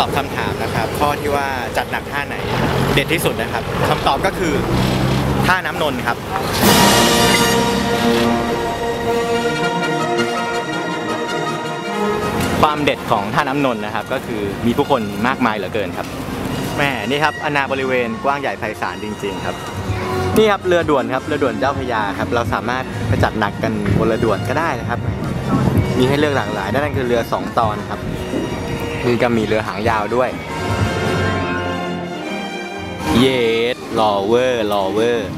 ตอบคำถามนะครับ ข้อที่ว่าจัดหนักท่าไหน เด็ดที่สุดนะครับ คำตอบก็คือท่าน้ำนนครับความเด็ดของท่าน้ำนนท์นะครับ ก็คือมีผู้คนมากมายเหลือเกินครับแม่นี่ครับอนาบริเวณกว้างใหญ่ไพศาลจริง ๆ ครับนี่ครับเรือด่วนครับเรือด่วนเจ้าพยาครับ เราสามารถไปจัดหนักกันบนเรือด่วนก็ได้นะครับ มีให้เลือกหลากหลายนั่นคือเรือ 2 ตอนครับ นี่ก็มีเรือหางยาวด้วย เยสลอเวอร์ลอเวอร์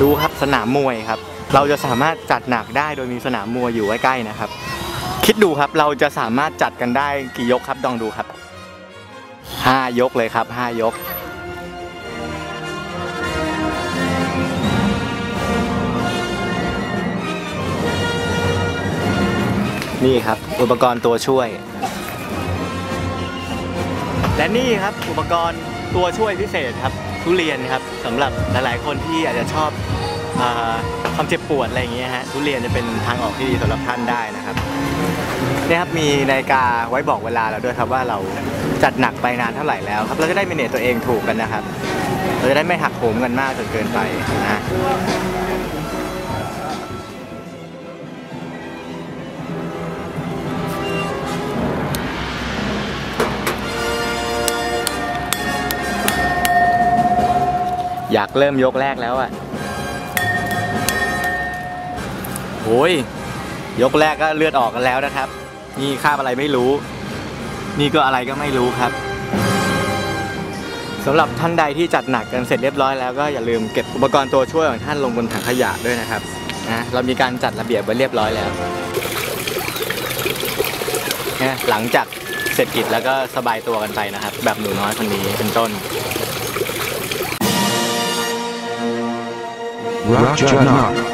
ดูครับสนามมวยครับ เราจะสามารถจัดหนักได้โดยมีสนามมวยอยู่ใกล้ๆนะครับ คิดดูครับเราจะสามารถจัดกันได้กี่ยกครับลองดูครับห้ายกเลยครับห้ายก นี่ครับ อุปกรณ์ตัวช่วย และนี่ครับอุปกรณ์ตัวช่วยพิเศษครับทุเรียนครับสำหรับหลาย ๆ คนที่อาจจะชอบอความเจ็บปวดอะไรอย่างเงี้ยฮะทุเรียนจะเป็นทางออกที่ดีสำหรับท่านได้นะครับเนี่ยครับมีนาฬิกาไว้บอกเวลาเราด้วยครับว่าเราจัดหนักไปนานเท่าไหร่แล้วครับเราจะได้เมเนจตัวเองถูกกันนะครับ เราจะได้ไม่หักโหมกันมากจนเกินไปนะ อยากเริ่มยกแรกแล้วอะโอ้ยยกแรกก็เลือดออกกันแล้วนะครับ นี่คาบอะไรไม่รู้ นี่ก็อะไรก็ไม่รู้ครับสำหรับท่านใดที่จัดหนักกันเสร็จเรียบร้อยแล้วก็อย่าลืมเก็บอุปกรณ์ตัวช่วยของท่านลงบนถังขยะด้วยนะครับนะเรามีการจัดระเบียบไว้เรียบร้อยแล้วนะหลังจากเสร็จกิจแล้วก็สบายตัวกันไปนะครับ แบบหนูน้อยคนนี้เป็นต้น Rajana.